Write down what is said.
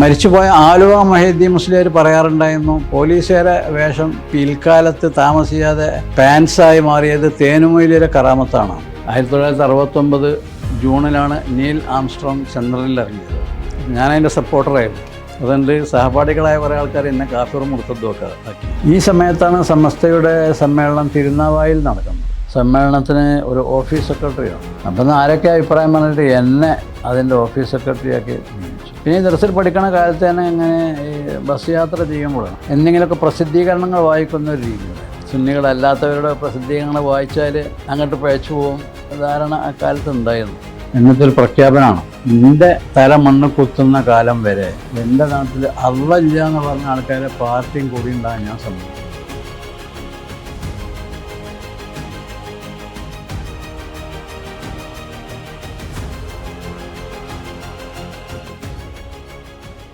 മരിച്ചുപോയ ആലുവ മഹീദ്ദീൻ മുസ്ലിയാർ പറയാറുണ്ടായിരുന്നു പോലീസുകാരെ വേഷം പിൽക്കാലത്ത് താമസിയാതെ പാൻസായി മാറിയത് തേനുമൊയിലെ കറാമത്താണ്. ആയിരത്തി തൊള്ളായിരത്തി അറുപത്തൊമ്പത് ജൂണിലാണ് നീൽ ആംസ്ട്രോങ് ചന്ദ്രനിൽ ഇറങ്ങിയത്. ഞാനതിന്റെ സപ്പോർട്ടറായിരുന്നു. അതുകൊണ്ട് സഹപാഠികളായ കുറേ ആൾക്കാർ എന്നെ കാഫിറും ആക്കി. ഈ സമയത്താണ് സമസ്തയുടെ സമ്മേളനം തിരുനാവായിൽ നടക്കുന്നത്. സമ്മേളനത്തിന് ഒരു ഓഫീസ് സെക്രട്ടറിയാണ്. അപ്പം ആരൊക്കെ അഭിപ്രായം പറഞ്ഞിട്ട് എന്നെ അതിന്റെ ഓഫീസ് സെക്രട്ടറിയാക്കി പിന്നെ ദർസിൽ പഠിക്കണ കാലത്ത് തന്നെ ഇങ്ങനെ ബസ് യാത്ര ചെയ്യുമ്പോഴാണ് എന്തെങ്കിലുമൊക്കെ പ്രസിദ്ധീകരണങ്ങൾ വായിക്കുന്ന ഒരു രീതിയാണ് സുന്നികളല്ലാത്തവരുടെ പ്രസിദ്ധീകരണങ്ങൾ വായിച്ചാൽ അങ്ങോട്ട് പഴച്ചു പോകും ധാരണ അക്കാലത്ത് ഉണ്ടായിരുന്നു. ഇന്നത്തെ ഒരു പ്രഖ്യാപനമാണ്. എന്റെ തല മണ്ണ് കുത്തുന്ന കാലം വരെ എന്റെ നാട്ടിൽ അള്ളല്ല എന്ന് പറഞ്ഞ ആൾക്കാരെ പാർട്ടിയും കൂടി ഉണ്ടാകാൻ ഞാൻ സമ്മതിക്കും.